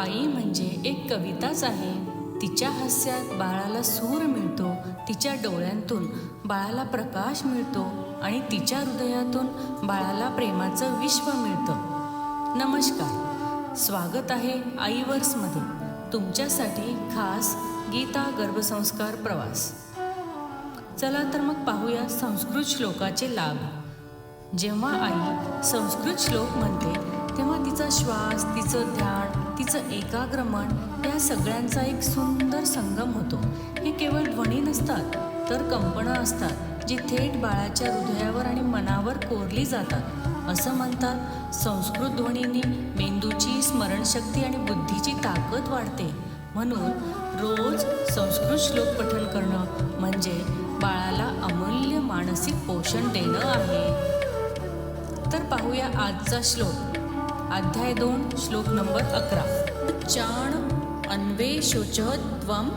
आई म्हणजे एक कविताच आहे. तिच्या हास्यात बाळाला सूर मिळतो तिच्या डोळ्यांतून बाळाला प्रकाश मिळतो आणि तिच्या हृदयातून बाळाला प्रेमाचं विश्व मिळतं. नमस्कार. स्वागत आहे आईवर्समध्ये तुमच्यासाठी खास गीता गर्भसंस्कार प्रवास. चला तर मग पाहूया संस्कृत श्लोकाचे लाभ. जेव्हा आई संस्कृत श्लोक म्हणते तेव्हा तिचा श्वास तिचं ध्यान तिचं एकाग्रमन त्या सगळ्यांचा एक सुंदर संगम होतो. हे केवळ ध्वनी नसतात तर कंपनं असतात जी थेट बाळाच्या हृदयावर आणि मनावर कोरली जातात. असं म्हणतात संस्कृत ध्वनींनी मेंदूची स्मरणशक्ती आणि बुद्धीची ताकद वाढते. म्हणून रोज संस्कृत श्लोक पठण करणं म्हणजे बाळाला अमूल्य मानसिक पोषण देणं आहे. तर पाहूया आजचा श्लोक. अध्याय दोन श्लोक नंबर अकरा. चाण अन्वेषोचत्वम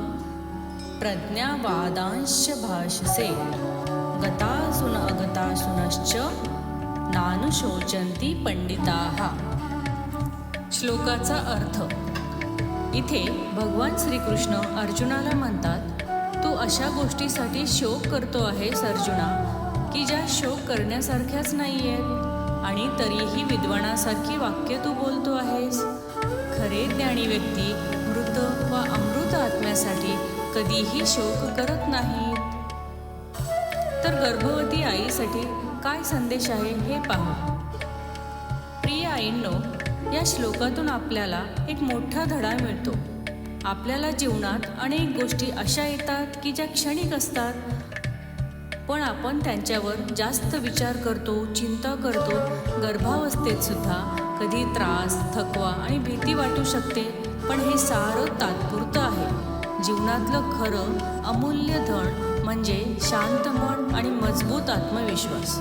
प्रज्ञावादांश भाषसे गतासुन अगतासुनश्च नानुशोचन्ति पंडिताः. श्लोकाचा अर्थ इथे भगवान श्रीकृष्ण अर्जुनाला म्हणतात तू अशा गोष्टीसाठी शोक करतो आहेस अर्जुना की ज्या शोक करण्यासारख्याच नाही आहेत आणि तरीही विद्वानासारखी वाक्य तू बोलतो आहेस. खरे ज्ञानी व्यक्ती मृत व अमृत आत्म्यासाठी कधीही शोक करत नाहीत. तर गर्भवती आईसाठी काय संदेश आहे हे पाहू. प्रिय आईंनो या श्लोकातून आपल्याला एक मोठा धडा मिळतो. आपल्याला जीवनात अनेक गोष्टी अशा येतात की ज्या क्षणिक असतात पण आपण त्यांच्यावर जास्त विचार करतो चिंता करतो गर्भावस्थेत सुद्धा कधी त्रास थकवा आणि भीती वाटू शकते पण हे सारं तात्पुरतं आहे. जीवनातलं खरं अमूल्य धन म्हणजे शांत मन आणि मजबूत आत्मविश्वास.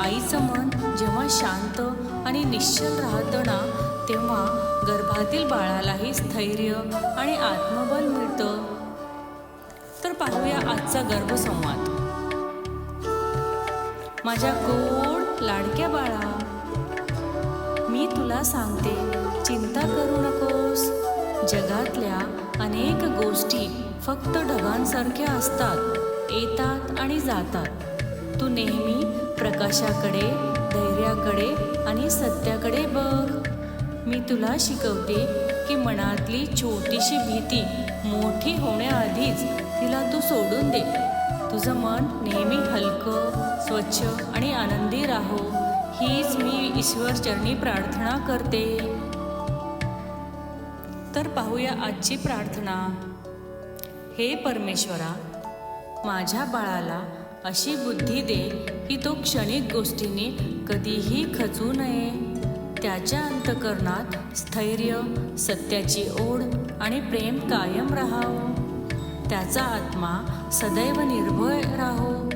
आईचं मन जेव्हा शांत आणि निश्चल राहतं ना तेव्हा गर्भातील बाळालाही स्थैर्य आणि आत्मबल मिळतं. तर पाहूया आजचा गर्भसंवाद. माझ्या गोड लाडक्या बाळा. मी तुला सांगते चिंता करू नकोस. जगातल्या अनेक गोष्टी फक्त ढगांसारख्या असतात येतात आणि जातात. तू नेहमी प्रकाशाकडे धैर्याकडे आणि सत्याकडे बघ. मी तुला शिकवते की मनातली छोटीशी भीती मोठी होण्याआधीच तिला तू सोडून दे. तुझं मन नेहमी हलकं स्वच्छ आणि आनंदी राहो. हीच मी ईश्वर चरणी प्रार्थना करते. तर पाहूया आजची प्रार्थना. हे परमेश्वरा माझ्या बाळाला अशी बुद्धी दे की तो क्षणिक गोष्टींनी कधीही खचू नये. त्याच्या अंतकरणात स्थैर्य सत्याची ओढ आणि प्रेम कायम राहावं. त्याचा आत्मा सदैव निर्भय राहो.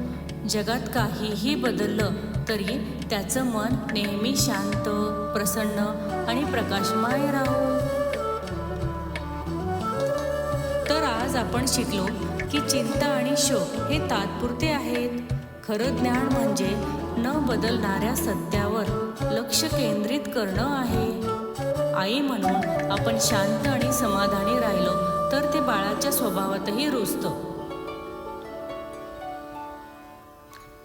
जगात काहीही बदललं तरी त्याचं मन नेहमी शांत प्रसन्न आणि प्रकाशमय राहो. तर आज आपण शिकलो की चिंता आणि शोक हे तात्पुरते आहेत. खरं ज्ञान म्हणजे न बदलणाऱ्या सत्यावर लक्ष केंद्रित करणं आहे. आई म्हणून आपण शांत आणि समाधानी राहिलो तर ते बाळाच्या स्वभावातही रुजतं.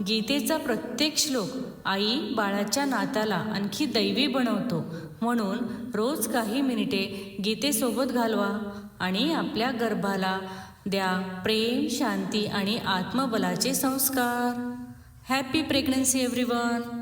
गीतेचा प्रत्येक श्लोक आई बाळाच्या नात्याला आणखी दैवी बनवतो. म्हणून रोज काही मिनिटे गीतेसोबत घालवा आणि आपल्या गर्भाला द्या प्रेम शांती आणि आत्मबलाचे संस्कार. Happy pregnancy everyone